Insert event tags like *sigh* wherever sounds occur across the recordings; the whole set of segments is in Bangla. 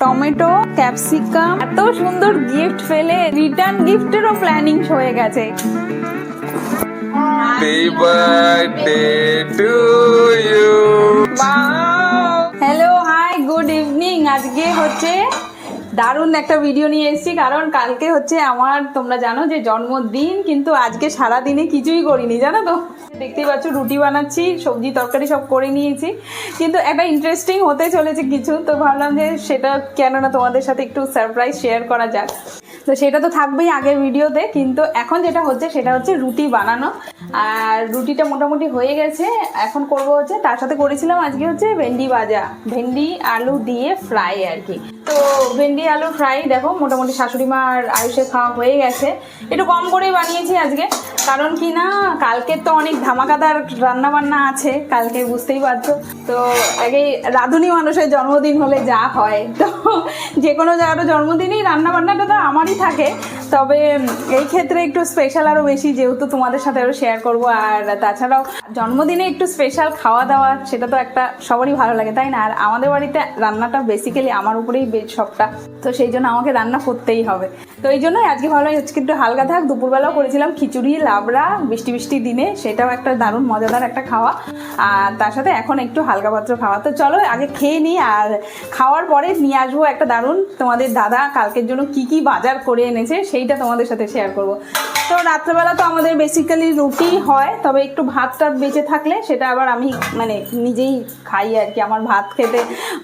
টমেটো ক্যাপসিকাম এত সুন্দর গিফট ফেলে রিটার্ন গিফটেরও প্ল্যানিং হয়ে গেছে. হ্যালো হাই গুড ইভিনিং আজকে হচ্ছে দারুণ একটা ভিডিও নিয়ে এসেছি, কারণ কালকে হচ্ছে আমার, তোমরা জানো যে জন্মদিন, কিন্তু আজকে সারা দিনে কিছুই করিনি, জানো তো? দেখতেই পাচ্ছ, রুটি বানাচ্ছি, সবজি তরকারি সব করে নিয়েছি, কিন্তু একটা ইন্টারেস্টিং হতে চলেছে কিছু, তো ভাবলাম যে সেটা কেন না তোমাদের সাথে একটু সারপ্রাইজ শেয়ার করা যাক। তো সেটা তো থাকবেই আগের ভিডিওতে কিন্তু এখন যেটা হচ্ছে, সেটা হচ্ছে রুটি বানানো। আর রুটিটা মোটামুটি হয়ে গেছে, এখন করব হচ্ছে, তার সাথে করেছিলাম আজকে হচ্ছে ভেন্ডি ভাজা। ভেন্ডি, আলু দিয়ে ফ্রাই আর কি। তো ভেন্ডি, আলু ফ্রাই দেখো, মোটামুটি শাশুড়ি মা আর আয়ুষে খাওয়া হয়ে গেছে। একটু কম করেই বানিয়েছি আজকে, কারণ কি না, কালকের তো অনেক ধামাকাদার রান্না বান্না আছে, কালকে বুঝতেই পারছ। তো আগে রাঁধুনি মানুষের জন্মদিন হলে যা হয়, তো যে কোনো জায়গাটা জন্মদিনই রান্না বান্নাটা তো আমারই থাকে তবে এই ক্ষেত্রে একটু স্পেশাল আরও বেশি, যেহেতু তোমাদের সাথে আরও শেয়ার করব। আর তাছাড়াও জন্মদিনে একটু স্পেশাল খাওয়া দাওয়া, সেটা তো একটা সবারই ভালো লাগে, তাই না? আর আমাদের বাড়িতে রান্নাটা বেসিক্যালি আমার উপরেই সবটা। তো সেই জন্য আমাকে রান্না করতেই হবে। তো এই জন্যই আজকে ভালো আজকে একটু হালকা থাক, দুপুরবেলাও করেছিলাম খিচুড়ি, লাবড়া বৃষ্টি বৃষ্টি দিনে, সেটাও একটা দারুণ মজাদার একটা খাওয়া। আর তার সাথে এখন একটু হালকা পাত্র খাওয়া। তো চলো আগে খেয়ে নিই, আর খাওয়ার পরে নিয়ে আসব একটা দারুণ তোমাদের দাদা কালকের জন্য কি কি বাজার করে এনেছে সেইটা তোমাদের সাথে শেয়ার করব। তো রাত্রেবেলা তো আমাদের বেসিক্যালি রুটি হয়, তবে একটু ভাতটা বেঁচে থাকলে সেটা আবার আমি মানে নিজেই খাই আর কি, আমার ভাত খেতে।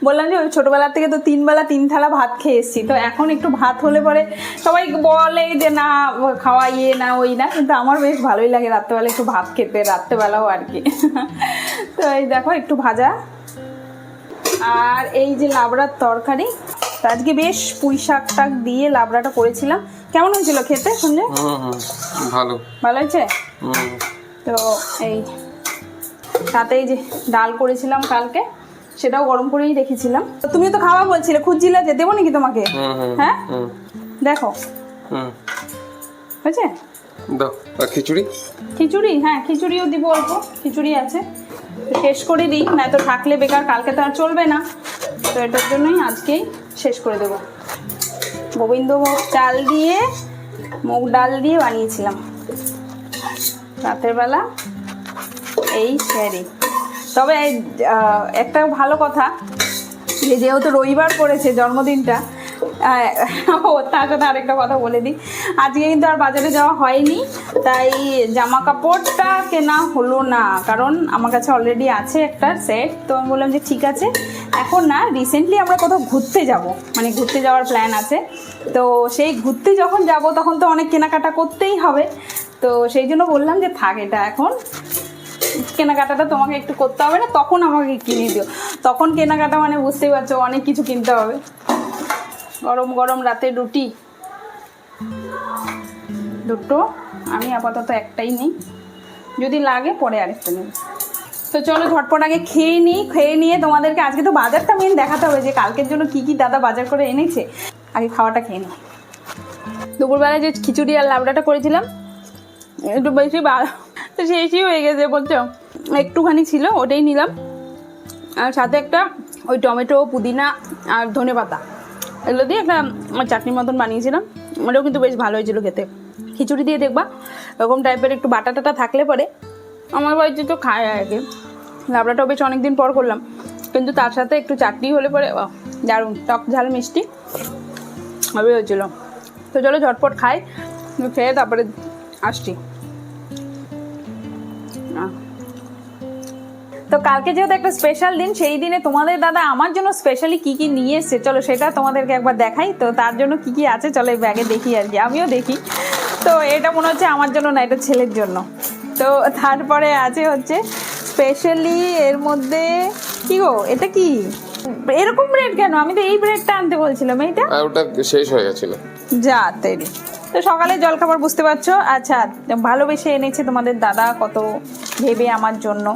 বললাম যে ওই ছোটোবেলার থেকে তো তিনবেলা তিন থালা ভাত খেয়ে এসেছি, তো এখন একটু ভাত হলে পরে সবাই বলে যে না, খাওয়া ইয়ে না, ওই না, কিন্তু আমার বেশ ভালোই লাগে রাত্রেবেলা একটু ভাত খেতে, রাত্রেবেলাও আর কি। *laughs* তো এই দেখো একটু ভাজা। আর এই যে লাবড়ার তরকারি আজকে বেশ পুঁই শাক টাক দিয়ে লাবড়াটা করেছিলাম। কেমন হয়েছিল খেতে সঞ্জয় ভালো। ভালো হয়েছে? তো এই এই যে ডাল করেছিলাম কালকে সেটাও গরম করেই রেখেছিলাম। তো তুমি তো খাওয়া বলছিলে খুঁজছিলে যে দেবো নাকি তোমাকে? হ্যাঁ? দেখো। হুম। হয়েছে? খিচুড়ি? খিচুড়ি হ্যাঁ খিচুড়িও দিব অল্প খিচুড়ি আছে। শেষ করে দিই না তো থাকলে বেকার কালকে তো আর চলবে না। তো এটার জন্যই আজকেই শেষ করে দেবো। গোবিন্দভোগ চাল দিয়ে, মুগ ডাল দিয়ে বানিয়েছিলাম। রাতের বেলা এই স্যারি তবে একটা ভালো কথা যেহেতু রবিবার পড়েছে জন্মদিনটা *laughs* তার সাথে আরেকটা কথা বলে দিই। আজকে কিন্তু আর বাজারে যাওয়া হয়নি, তাই জামা কাপড়টা কেনা হলো না, কারণ আমার কাছে অলরেডি আছে একটা সেট তো আমি বললাম যে ঠিক আছে। এখন না রিসেন্টলি আমরা কোথাও ঘুরতে যাব মানে ঘুরতে যাওয়ার প্ল্যান আছে। তো সেই ঘুরতে যখন যাব, তখন তো অনেক কেনাকাটা করতেই হবে। তো সেই জন্য বললাম যে থাক এটা এখন। কেনাকাটাটা তোমাকে একটু করতে হবে না, তখন আমাকে কিনে দিও। তখন কেনাকাটা মানে বুঝতেই পারছ, অনেক কিছু কিনতে হবে। গরম গরম রাতে রুটি। দুটো, আমি আপাতত একটাই নেই। যদি লাগে পরে আরেকটা নেব। তো চলো ঝটপট আগে খেয়ে নিই, খেয়ে নিয়ে তোমাদেরকে আজকে তো বাজারটা মেন দেখাতে হবে যে কালকের জন্য কি কি দাদা বাজার করে এনেছে। আগে খাওয়াটা খেয়ে নিই। দুপুরবেলায় যে খিচুড়ি আর লাবড়াটা করেছিলাম, একটু বেশি তো শেষই হয়ে গেছে বলছো। একটুখানি ছিল, ওটাই নিলাম। আর সাথে একটা ওই টমেটো, পুদিনা আর ধনে পাতা এগুলো দিয়ে একটা চাটনির মতন বানিয়েছিলাম। ওটাও কিন্তু বেশ ভালো হয়েছিল খেতে। খিচুড়ি দিয়ে দেখবা এরকম টাইপের একটু বাটা টাটা থাকলে পরে আমার বাড়িতে তো খায় আর কি লাবড়াটাও বেশ অনেকদিন পর করলাম। কিন্তু তার সাথে একটু চাটনি হলে পরে দারুণ, টক ঝাল মিষ্টি। হবে হয়েছিল। তো চলো ঝটপট খাই, খেয়ে তারপরে আসছি। তো কালকে যেহেতু একটা স্পেশাল দিন সেই দিনে তোমাদের দাদা আমার জন্য স্পেশালি কি কি নিয়ে এসছে? চলো সেটা তোমাদেরকে একবার দেখাই। তো তার জন্য কি কি আছে চলো এই ব্যাগে দেখি আর কি। আমিও দেখি। তো এটা মনে হচ্ছে আমার জন্য না এটা ছেলের জন্য। তো তারপরে আছে হচ্ছে স্পেশালি এর মধ্যে কি গো? এটা কি? এরকম ব্রেড কেন? আমি তো এই ব্রেডটা আনতে বলছিলাম এইটা? আর ওটা শেষ হয়ে গেছিল। যা তৈরি তো সকালে জলখাবার বুঝতে পারছ? আচ্ছা ভালোবেসে এনেছে তোমাদের দাদা কত ভেবে আমার জন্য।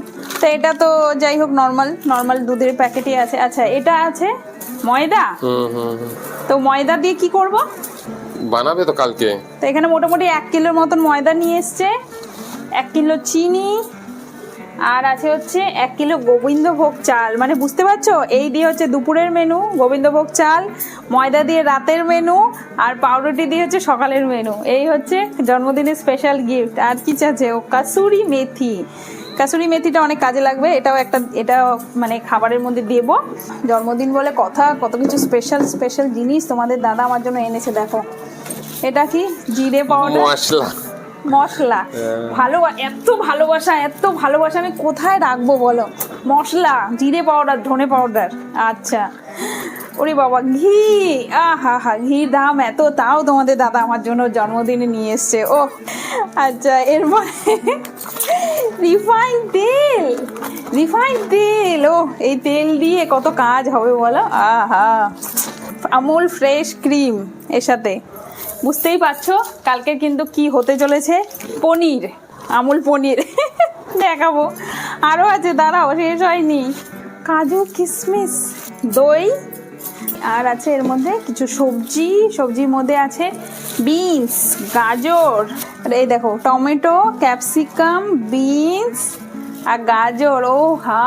তো এটা তো যাই হোক নর্মাল নর্মাল দুধের প্যাকেটই আছে। আচ্ছা এটা আছে ময়দা? তো ময়দা দিয়ে কি করব? বানাবে তো কালকে। তো এখানে মোটামুটি এক কিলোর মতন ময়দা নিয়ে এসছে। এক কিলো চিনি আর আছে হচ্ছে এক কিলো গোবিন্দভোগ চাল। মানে বুঝতে পারছ? এই দিয়ে হচ্ছে দুপুরের মেনু গোবিন্দভোগ চাল ময়দা দিয়ে রাতের মেনু আর পাউরুটি দিয়ে হচ্ছে সকালের মেনু এই হচ্ছে জন্মদিনের স্পেশাল গিফট আর কি চাচ্ছে? ও কাসুরি মেথি। কাসুরি মেথিটা অনেক কাজে লাগবে এটাও একটা এটা মানে খাবারের মধ্যে দেবো। জন্মদিন বলে কথা কত কিছু স্পেশাল স্পেশাল জিনিস তোমাদের দাদা আমার জন্য এনেছে দেখো। এটা কি? জিরে পাউডার? মশলা। মশলা। ভালো এত ভালোবাসা এত ভালোবাসা আমি কোথায় রাখব বলো? মশলা জিরে পাউডার ধনে পাউডার আচ্ছা। ওরে বাবা, ঘি! আহা, হা ঘির দাম এত, তাও তোমাদের দাদা আমার জন্য জন্মদিনে নিয়ে এসছে। ও আচ্ছা এরপরে রিফাইন তেল রিফাইন তেল, ও, এই তেল দিয়ে কত কাজ হবে বলো? আহা, আমুল ফ্রেশ ক্রিম এর সাথে। বুঝতেই পারছ, কালকে কিন্তু কি হতে চলেছে? পনির, আমুল পনির। দেখাবো। আরও আছে, দাঁড়াও, শেষ হয়নি। কাজু কিশমিশ দই আর আছে এর মধ্যে কিছু সবজি, সবজির মধ্যে আছে বিনস গাজর। এই দেখো, টমেটো ক্যাপসিকাম বিনস আর গাজর, ও হা,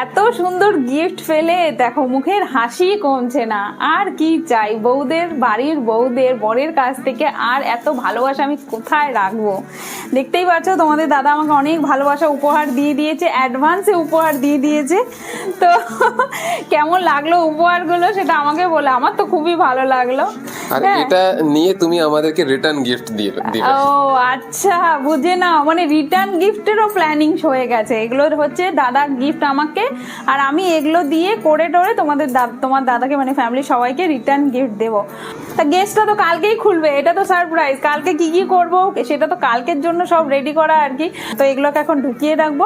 এত সুন্দর গিফট ফেলে দেখো মুখের হাসি কমছে না। আর কি চাই? বউদের, বাড়ির বউদের, বরের কাছ থেকে আর এত ভালোবাসা আমি কোথায় রাখব? দেখতেই পাচ্ছ তোমাদের দাদা আমাকে অনেক ভালোবাসা উপহার দিয়ে দিয়েছে অ্যাডভান্সে উপহার দিয়ে দিয়েছে। তো *laughs* কেমন লাগল উপহারগুলো সেটা আমাকে বলে, আমার তো খুবই ভালো লাগল। আর হ্যাঁ। এটা নিয়ে তুমি আমাদেরকে রিটার্ন গিফট দিয়ে দিবে ও আচ্ছা বুঝে না মানে রিটার্ন গিফটেরও প্ল্যানিং হয়ে গেছে। এগুলো হচ্ছে দাদা গিফট আমাকে। আর আমি এগুলো দিয়ে করে টোরে তোমাদের তোমার দাদাকে মানে ফ্যামিলি সবাইকে রিটার্ন গিফট দেবো। তা গেস্টটা তো কালকেই খুলবে। এটা তো সারপ্রাইজ কালকে কি কি করব? সেটা তো কালকের জন্য সব রেডি করা আর কি। তো এগুলোকে এখন ঢুকিয়ে রাখব।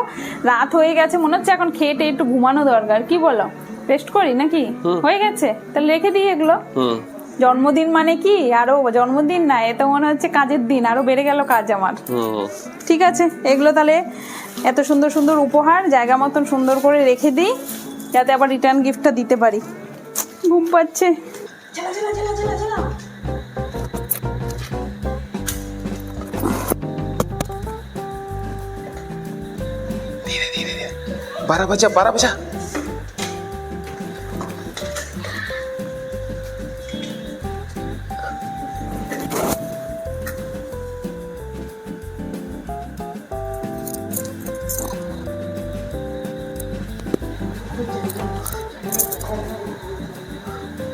রাত হয়ে গেছে মনে হচ্ছে এখন খেয়ে টেয়ে একটু ঘুমানো দরকার। কি বলো? রেস্ট করি নাকি? হয়ে গেছে? তাহলে রেখে দিই এগুলো। হুম। জন্মদিন মানে কি? আরও জন্মদিন না এ তো মনে হচ্ছে কাজের দিন আরও বেড়ে গেল কাজ আমার। ঠিক আছে এগুলো তাহলে এত সুন্দর সুন্দর উপহার জায়গা মতন সুন্দর করে রেখে দিই যাতে আবার রিটার্ন গিফটটা দিতে পারি। ঘুম পাচ্ছে। বারা বাজা বারা বাজা।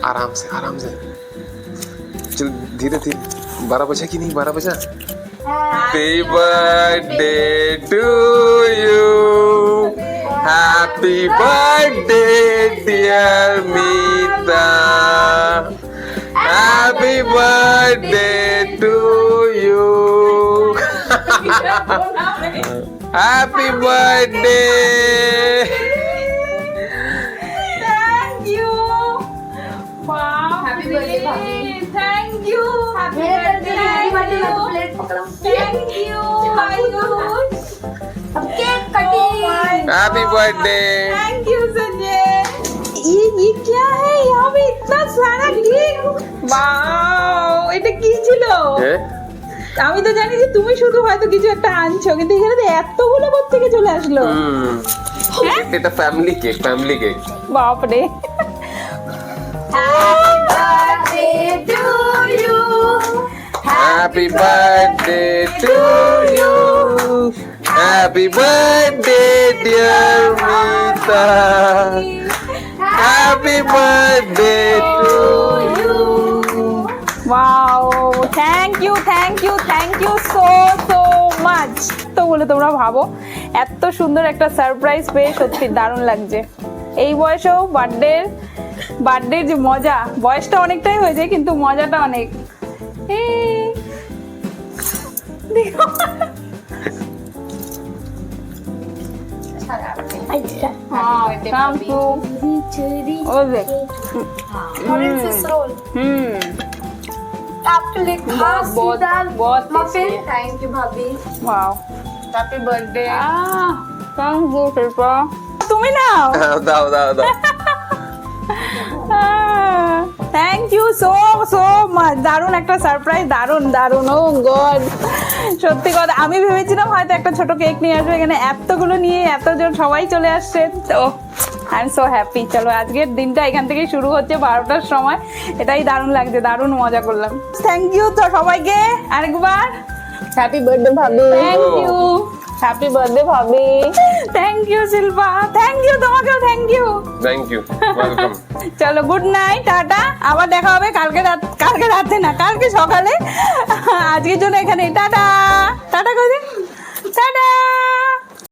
आराम से आराम से। चल धीरे धीरे। बारह बजे कि नहीं? बारह बजा? Happy birthday to you happy birthday dear Mita happy birthday to you happy birthday birthday ভাবি thank you happy happy birthday thank you Sanjay ये ये क्या है? यहाँ पे इतना सारा केक वाओ এটা কি ছিল? আমি তো জানি যে তুমি শুধু হয়তো কিছু একটা আনছো কিন্তু এখানে তো এতগুলো কোথা থেকে চলে আসলো। হ্যাঁ? এটা ফ্যামিলি কেক ফ্যামিলি কেক বাপরে। Happy birthday to you. Happy birthday, dear Mita. Happy birthday to you. Wow thank you thank you thank you so so much তো বলে তোমরা ভাবো এত সুন্দর একটা সারপ্রাইজ পেয়ে সত্যি দারুণ লাগছে এই বয়সেও বার্থডে বার্থডের যে মজা বয়সটা অনেকটাই হয়েছে কিন্তু মজাটা অনেক এই, आपके लिए खास बहुत- दाल बहुत मफिन tasty है। थैंक यू भाभी wow happy birthday ah thank you Shilpa তুমি নাও দাও দাও দাও thank you so so much দারুণ একটা সারপ্রাইজ দারুণ দারুণ ও গড সত্যি কথা আমি ভেবেছিলাম হয়তো একটা ছোট কেক নিয়ে আসবে এখানে এতগুলো নিয়ে এতজন সবাই চলে আসছে। তো আই এম সো হ্যাপি চলো আজকের দিনটা এখান থেকে শুরু হচ্ছে বারোটার সময়। এটাই দারুণ লাগছে দারুণ মজা করলাম। থ্যাংক ইউ তো সবাইকে। আরেকবার। হ্যাপি বার্থডে ভাবি। থ্যাংক ইউ হ্যাপি বার্থডে ভাবি। Thank you Shilpa thank you তোমাকেও thank you thank you welcome চলো গুড নাইট টাটা। আবার দেখা হবে কালকে রাত কালকে রাতে না কালকে সকালে। আজকের জন্য এখানে টাটা। টাটা করে। টাটা।